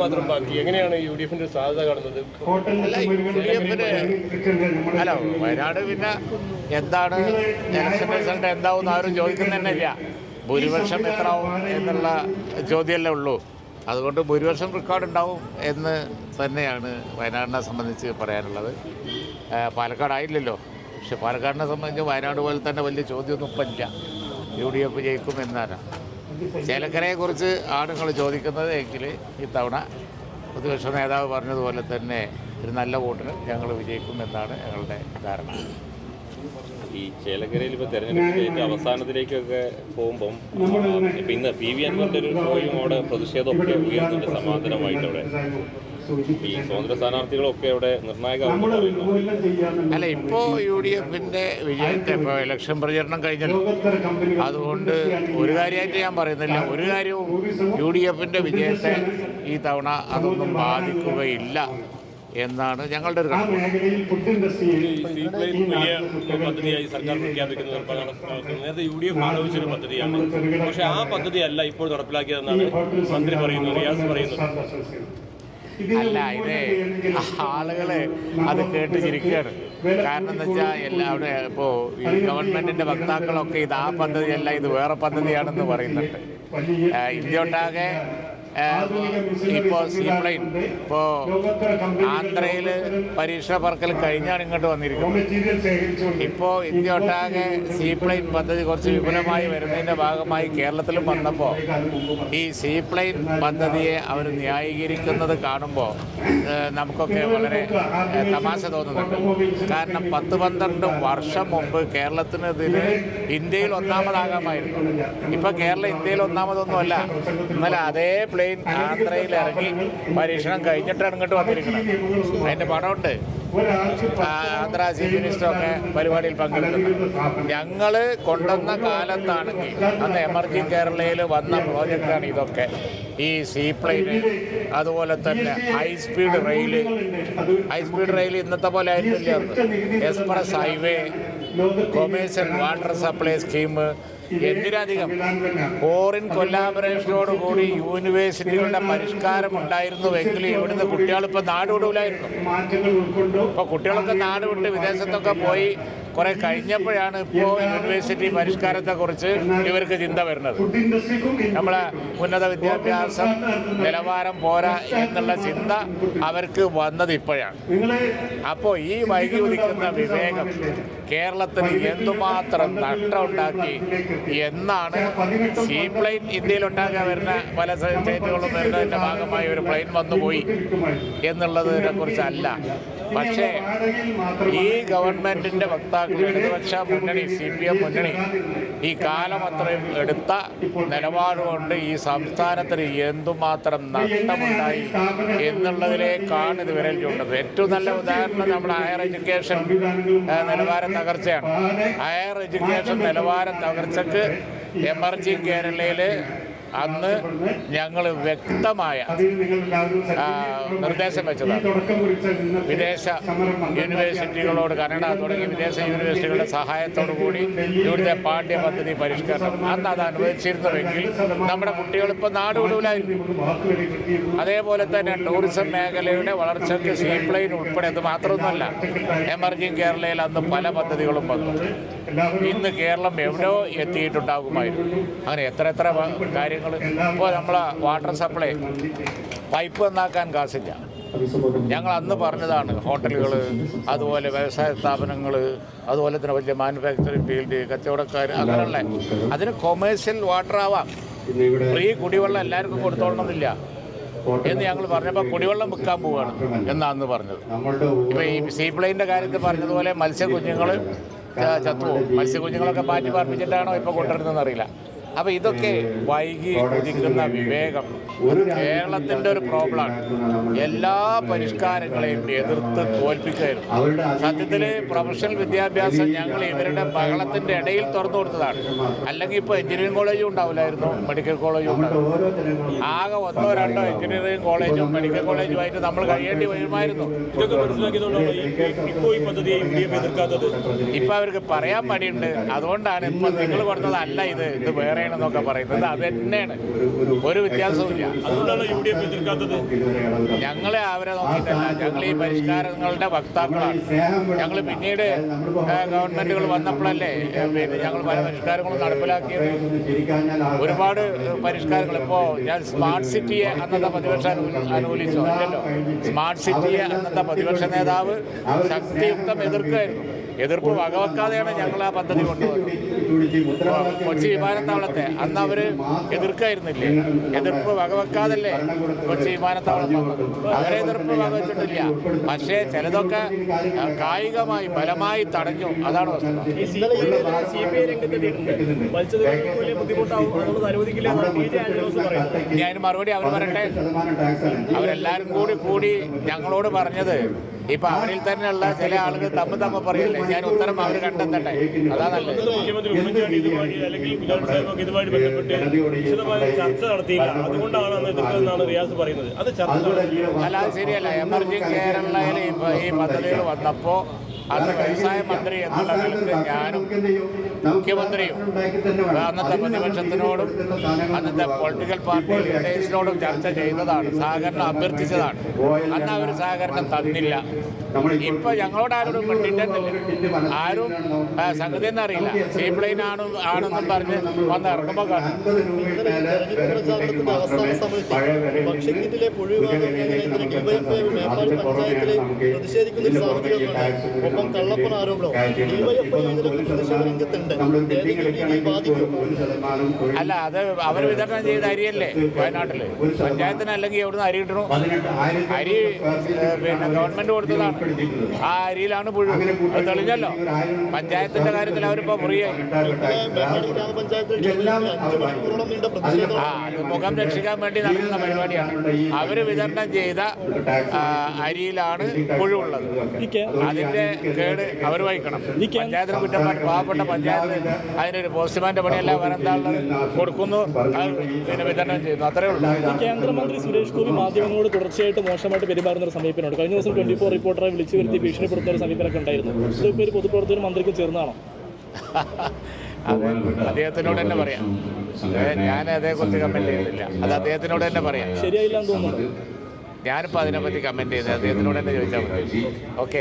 മാത്രം ബാക്കി. എങ്ങനെയാണ് യു ഡി എഫിന്റെ സാധ്യത കാണുന്നത്? അല്ല വയനാട് പിന്നെ എന്താണ് ഇലക്ഷൻ റിസൾട്ട് എന്താവും ആരും ചോദിക്കുന്ന തന്നെയില്ല ഇല്ല. ഭൂരിപക്ഷം എത്രാവും എന്നുള്ള ചോദ്യമല്ലേ ഉള്ളൂ. അതുകൊണ്ട് ഭൂരിപക്ഷം റെക്കോർഡ് ഉണ്ടാവും എന്ന് തന്നെയാണ് വയനാടിനെ സംബന്ധിച്ച് പറയാനുള്ളത്. പാലക്കാടായില്ലല്ലോ ആയില്ലല്ലോ. പക്ഷെ പാലക്കാടിനെ സംബന്ധിച്ച് വയനാട് പോലെ തന്നെ വലിയ ചോദ്യമൊന്നും ഇപ്പം ഇല്ല. യു ഡി എഫ് ജയിക്കും എന്നാണ്. ചേലക്കരയെക്കുറിച്ച് ആണുങ്ങൾ ചോദിക്കുന്നത് എങ്കിൽ ഇത്തവണ പ്രതിപക്ഷ നേതാവ് പറഞ്ഞതുപോലെ തന്നെ ഒരു നല്ല വോട്ടിന് ഞങ്ങൾ വിജയിക്കും എന്നാണ് ഞങ്ങളുടെ ധാരണ. ഈ ചേലക്കരയിൽ ഇപ്പോൾ തെരഞ്ഞെടുപ്പ് അവസാനത്തിലേക്കൊക്കെ പോകുമ്പം ഇപ്പം ഇന്ന് പി വി അൻവറിന്റെ ഒരു ഷോയും അവിടെ പ്രതിഷേധമൊക്കെ ഉയർന്നുണ്ട് സമാധാനമായിട്ട് അവിടെ ഈ സ്വതന്ത്ര സ്ഥാനാർത്ഥികളൊക്കെ അല്ല ഇപ്പോൾ യു ഡി എഫിന്റെ വിജയത്തെ ഇപ്പോൾ ഇലക്ഷൻ പ്രചരണം കഴിഞ്ഞല്ലോ അതുകൊണ്ട് ഒരു കാര്യമായിട്ട് ഞാൻ പറയുന്നില്ല. ഒരു കാര്യവും യു ഡി എഫിന്റെ വിജയത്തെ ഈ തവണ അതൊന്നും ബാധിക്കുകയില്ല എന്നാണ് ഞങ്ങളുടെ ഒരു കാര്യം പദ്ധതിയായി സർക്കാർ പ്രഖ്യാപിക്കുന്നത് നേരത്തെ യു ഡി എഫ് ആലോചിച്ചൊരു പദ്ധതിയാണ്. പക്ഷെ ആ പദ്ധതി അല്ല ഇപ്പോൾ നടപ്പിലാക്കിയതെന്നാണ് മന്ത്രി പറയുന്നത് റിയാസ് പറയുന്നത്. അല്ല ഇത് ആളുകളെ അത് കേട്ട് ചിരിക്കുകയാണ് കാരണം എന്താ വെച്ചാൽ എല്ലാവരും ഇപ്പോൾ ഈ ഗവൺമെന്റിന്റെ വക്താക്കളൊക്കെ ഇത് ആ പദ്ധതിയല്ല ഇത് വേറെ പദ്ധതിയാണെന്ന് പറയുന്നുണ്ട്. ഇന്ത്യ ഒട്ടാകെ ഇപ്പോൾ സീപ്ലൈൻ ഇപ്പോൾ ആന്ധ്രയിൽ പരീക്ഷണ പറക്കൽ കഴിഞ്ഞാണ് ഇങ്ങോട്ട് വന്നിരിക്കുന്നത്. ഇപ്പോൾ ഇന്ത്യ ഒട്ടാകെ സീപ്ലൈൻ പദ്ധതി കുറച്ച് വിപുലമായി വരുന്നതിന്റെ ഭാഗമായി കേരളത്തിലും വന്നപ്പോൾ ഈ സീപ്ലൈൻ പദ്ധതിയെ അവർ ന്യായീകരിക്കുന്നത് കാണുമ്പോൾ നമുക്കൊക്കെ വളരെ തമാശ തോന്നുന്നുണ്ട്. കാരണം പത്ത് പന്ത്രണ്ട് വർഷം മുമ്പ് കേരളത്തിന് ഇതിന് ഇന്ത്യയിൽ ഒന്നാമതാകാമായിരുന്നു. ഇപ്പോൾ കേരളം ഇന്ത്യയിൽ ഒന്നാമതൊന്നുമല്ല. എന്നാൽ അതേ പ്ലെയിൻ ആന്ധ്രയിൽ ഇറങ്ങി പരീക്ഷണം കഴിഞ്ഞിട്ടാണ് ഇങ്ങോട്ട് വന്നിരിക്കുന്നത്. അതിന്റെ പടമുണ്ട് ആന്ധ്ര ചീഫ് മിനിസ്റ്ററൊക്കെ പരിപാടിയിൽ പങ്കെടുക്കുന്നു ഞങ്ങൾ കൊണ്ടുവന്ന കാലത്താണെങ്കിൽ അന്ന് എമർജിങ് കേരളയിൽ വന്ന പ്രോജക്റ്റാണ് ഇതൊക്കെ. ഈ സീപ്ലെയിൻ അതുപോലെ തന്നെ high speed rail high speed rail ഇന്നത്തെ പോലെ ആയിരുന്നില്ല express highway commercial water supply scheme എന്തിനധികം foreign കൊല്ലാബറേഷനോടുകൂടി യൂണിവേഴ്സിറ്റികളുടെ പരിഷ്കാരം ഉണ്ടായിരുന്നുവെങ്കിൽ ഇവിടുന്ന് കുട്ടികളിപ്പോൾ നാട് വിടൂലായിരുന്നു. ഇപ്പോൾ കുട്ടികളൊക്കെ നാട് വിട്ട് വിദേശത്തൊക്കെ പോയി കുറെ കഴിഞ്ഞപ്പോഴാണ് ഇപ്പോൾ യൂണിവേഴ്സിറ്റി പരിഷ്കാരത്തെക്കുറിച്ച് ഇവർക്ക് ചിന്ത വരുന്നത്. നമ്മളെ ഉന്നത വിദ്യാഭ്യാസം നിലവാരം പോരാ എന്നുള്ള ചിന്ത അവർക്ക് വന്നത് ഇപ്പോഴാണ്. അപ്പോൾ ഈ വൈകി ഉദിക്കുന്ന വിവേകം കേരളത്തിന് എന്തുമാത്രം നഷ്ടമുണ്ടാക്കി എന്നാണ് സീ പ്ലെയിൻ ഇന്ത്യയിൽ ഉണ്ടാക്കാൻ വരുന്ന പല സ്റ്റേറ്റുകളും വരുന്നതിന്റെ ഭാഗമായി ഒരു പ്ലെയിൻ വന്നുപോയി എന്നുള്ളതിനെ കുറിച്ചല്ല. പക്ഷേ ഈ ഗവൺമെന്റിന്റെ വക്താക്കൾ ഇടതുപക്ഷ മുന്നണി സി പി എം മുന്നണി ഈ കാലം അത്രയും എടുത്ത നിലപാടുകൊണ്ട് ഈ സംസ്ഥാനത്തിന് എന്തുമാത്രം നഷ്ടമുണ്ടായി എന്നുള്ളതിലേക്കാണ് ഇത് വിരൽ ചൂണ്ടത് ഏറ്റവും നല്ല ഉദാഹരണം നമ്മുടെ ഹയർ എഡ്യൂക്കേഷൻ നിലവാര തകർച്ചയാണ്. ഹയർ എഡ്യൂക്കേഷൻ നിലവാര തകർച്ചക്ക് എമർജിങ് കേരളയിൽ അന്ന് ഞങ്ങൾ വ്യക്തമായ നിർദ്ദേശം വെച്ചതാണ്. വിദേശ യൂണിവേഴ്സിറ്റികളോട് കന്നഡ തുടങ്ങി വിദേശ യൂണിവേഴ്സിറ്റികളുടെ സഹായത്തോടു കൂടി ഇവിടുത്തെ പാഠ്യപദ്ധതി പരിഷ്കരണം. അന്ന് അത് അനുവദിച്ചിരുന്നുവെങ്കിൽ നമ്മുടെ കുട്ടികൾ ഇപ്പോൾ നാട് വിടൂലായിരുന്നു. അതേപോലെ തന്നെ ടൂറിസം മേഖലയുടെ വളർച്ചയ്ക്ക് സീപ്ലൈൻ ഉൾപ്പെടെ അത് മാത്രമൊന്നുമല്ല എമർജിങ് കേരളയിൽ അന്ന് പല പദ്ധതികളും വന്നു. ഇന്ന് കേരളം എവിടെയോ എത്തിയിട്ടുണ്ടാകുമായിരുന്നു. അങ്ങനെ എത്ര എത്ര കാര്യങ്ങൾ ഇപ്പോൾ നമ്മളെ വാട്ടർ സപ്ലൈ പൈപ്പ് നന്നാക്കാൻ കാശില്ല. ഞങ്ങൾ അന്ന് പറഞ്ഞതാണ് ഹോട്ടലുകൾ അതുപോലെ വ്യവസായ സ്ഥാപനങ്ങൾ അതുപോലെ തന്നെ വലിയ മാനുഫാക്ചറിങ് ഫീൽഡ് കച്ചവടക്കാർ അങ്ങനെയുള്ള അതിന് കൊമേഴ്സ്യൽ വാട്ടർ ആവാം. ഫ്രീ കുടിവെള്ളം എല്ലാവർക്കും കൊടുത്തോളണമെന്നില്ല എന്ന് ഞങ്ങൾ പറഞ്ഞപ്പോൾ കുടിവെള്ളം വിൽക്കാൻ പോവുകയാണ് എന്നാന്ന് പറഞ്ഞത്. ഇപ്പോൾ ഈ സീപ്ലൈന്റെ കാര്യത്തിൽ പറഞ്ഞതുപോലെ മത്സ്യ കുഞ്ഞുങ്ങൾ ചത്തുപോകും മത്സ്യക്കുഞ്ഞുങ്ങളൊക്കെ മാറ്റി പാർപ്പിച്ചിട്ടാണോ ഇപ്പോൾ കൊണ്ടുവരുന്നതെന്ന് അറിയില്ല. അപ്പോൾ ഇതൊക്കെ വൈകി ഉദിക്കുന്ന വിവേകം കേരളത്തിന്റെ കേരളത്തിന്റെ ഒരു പ്രോബ്ലമാണ്. എല്ലാ പരിഷ്കാരങ്ങളെയും എതിർത്ത് തോൽപ്പിക്കുകയായിരുന്നു. സത്യത്തിൽ പ്രൊഫഷണൽ വിദ്യാഭ്യാസം ഞങ്ങൾ ഇവരുടെ ബഹളത്തിന്റെ ഇടയിൽ തുറന്നു കൊടുത്തതാണ്. അല്ലെങ്കിൽ ഇപ്പോൾ എഞ്ചിനീയറിംഗ് കോളേജും ഉണ്ടാവില്ലായിരുന്നു മെഡിക്കൽ കോളേജും ഉണ്ടാവില്ല ആകെ ഒന്നോ രണ്ടോ എഞ്ചിനീയറിംഗ് കോളേജും മെഡിക്കൽ കോളേജും ആയിട്ട് നമ്മൾ കഴിയേണ്ടി വരുമായിരുന്നു. ഇതൊക്കെ മനസ്സിലാക്കിയതുകൊണ്ടാണ് ഇപ്പം അവർക്ക് പറയാൻ മടിയുണ്ട്. അതുകൊണ്ടാണ് ഇപ്പം നിങ്ങൾ അല്ല ഇത്. ഇത് വേറെ പറയണമെന്നൊക്കെ പറയുന്നത്. അത് തന്നെയാണ് ഒരു വ്യത്യാസവുമില്ല. അതുകൊണ്ടാണ് യു ഡി എഫ് എതിർക്കാത്തത്. ഞങ്ങളെ അവരെ നോക്കിയിട്ടല്ല. ഞങ്ങൾ ഈ പരിഷ്കാരങ്ങളുടെ വക്താക്കളാണ്. ഞങ്ങൾ പിന്നീട് ഗവൺമെന്റുകൾ വന്നപ്പോഴല്ലേ പിന്നെ ഞങ്ങൾ പല പരിഷ്കാരങ്ങളും നടപ്പിലാക്കിയത്. ഒരുപാട് പരിഷ്കാരങ്ങൾ ഇപ്പോൾ ഞാൻ സ്മാർട്ട് സിറ്റിയെ അന്നത്തെ പ്രതിപക്ഷ അനു- അനുകൂലിച്ചു? അല്ലല്ലോ സ്മാർട്ട് സിറ്റിയെ അന്നത്തെ പ്രതിപക്ഷ നേതാവ് ശക്തിയുക്തം എതിർക്കുമായിരുന്നു എതിർപ്പ് വകവെക്കാതെയാണ് ഞങ്ങൾ ആ പദ്ധതി കൊണ്ടുവന്നത് ഇപ്പോൾ കൊച്ചി വിമാനത്താവളത്തെ അന്ന് അവർ എതിർക്കായിരുന്നില്ലേ? എതിർപ്പ് വകവെക്കാതല്ലേ കൊച്ചി വിമാനത്താവളം അവരെ എതിർപ്പ് വകവെച്ചിട്ടില്ല. പക്ഷേ ചിലതൊക്കെ കായികമായി ബലമായി തടഞ്ഞു. അതാണ് ഞാൻ മറുപടി അവർ പറയട്ടെ? അവരെല്ലാവരും കൂടി കൂടി ഞങ്ങളോട് പറഞ്ഞത് ഇപ്പൊ അവരിൽ തന്നെയുള്ള ചില ആളുകൾ തമ്മ തമ്മ പറയില്ലേ ഞാൻ ഉത്തരം അവർ കണ്ടെത്തട്ടെ? അതാ നല്ലത്. അല്ല അത് ശരിയല്ല. എമർജിങ് കേരളയിൽ ഈ പദ്ധതികൾ വന്നപ്പോ അന്ന് വ്യവസായ മന്ത്രി എന്നുള്ള നിലയ്ക്ക് ഞാനും മുഖ്യമന്ത്രിയും അന്നത്തെ പ്രതിപക്ഷത്തിനോടും അന്നത്തെ പൊളിറ്റിക്കൽ പാർട്ടി ലീഡേഴ്സിനോടും ചർച്ച ചെയ്തതാണ്. സഹകരണം അഭ്യർത്ഥിച്ചതാണ്. അന്ന് അവർ സഹകരണം തന്നില്ല. ഇപ്പൊ ഞങ്ങളോട് ആരോടും മിണ്ടിയിട്ടില്ല ആരും സംഗതി എന്ന് അറിയില്ല. സീ പ്ലെയിൻ ആണ് ആണെന്നും പറഞ്ഞ് വന്ന് ഇറങ്ങുമ്പോൾ കാണും. ഭക്ഷ്യക്കിറ്റിലെ ഒപ്പം കള്ളപ്പണ ആരോപണവും ബാധിക്കും. അല്ല അത് അവർ വിതരണം ചെയ്ത അരിയല്ലേ വയനാട്ടിൽ. പഞ്ചായത്തിന് അല്ലെങ്കിൽ എവിടുന്ന് അരി കിട്ടണു? അരി പിന്നെ ഗവൺമെന്റ് കൊടുത്തതാണ് അരിയിലാണ് പുഴു. അത് തെളിഞ്ഞല്ലോ. പഞ്ചായത്തിന്റെ കാര്യത്തിൽ അവരിപ്പോ മുറിയായി ആ അത് മുഖം രക്ഷിക്കാൻ വേണ്ടി നടത്തുന്ന പരിപാടിയാണ്. അവർ വിതരണം ചെയ്ത അരിയിലാണ് പുഴുള്ളത് അതിന്റെ കേട് അവർ വഹിക്കണം. പഞ്ചായത്തിന് കുറ്റം പാവപ്പെട്ട പഞ്ചായത്ത് അതിനൊരു പോസ്റ്റ്മാന്റെ പണിയെല്ലാം വേറെന്താണുള്ളത് കൊടുക്കുന്നു. പിന്നെ വിതരണം ചെയ്യുന്നു അത്രേ ഉള്ളൂ. കേന്ദ്രമന്ത്രി സുരേഷ് ഗോപി മാധ്യമങ്ങളോട് തുടർച്ചയായിട്ട് മോശമായിട്ട് പെരുമാറുന്ന ഒരു സമീപനമുണ്ട്. കഴിഞ്ഞ ദിവസം ട്വന്റി ഫോർ റിപ്പോർട്ടറെ വിളിച്ചു വരുത്തി ഭീഷണിപ്പെടുത്തുന്ന ഒരു സമീപനമൊക്കെ ഉണ്ടായിരുന്നു. ഇതൊക്കെ ഒരു പൊതുപ്രവർത്തകരും മന്ത്രിക്ക് ചേർന്നാണോ? അത് അദ്ദേഹത്തിനോട് തന്നെ പറയാം. ഞാൻ അതേക്കുറിച്ച് കമന്റ് ചെയ്യുന്നില്ല. അത് അദ്ദേഹത്തിനോട് തന്നെ പറയാം. ശരിയായില്ല എന്ന് തോന്നുന്നുണ്ടോ ഞാനിപ്പോൾ അതിനെപ്പറ്റി കമന്റ് ചെയ്ത് അദ്ദേഹത്തിനോട് തന്നെ ചോദിച്ചാൽ മതി. ഓക്കെ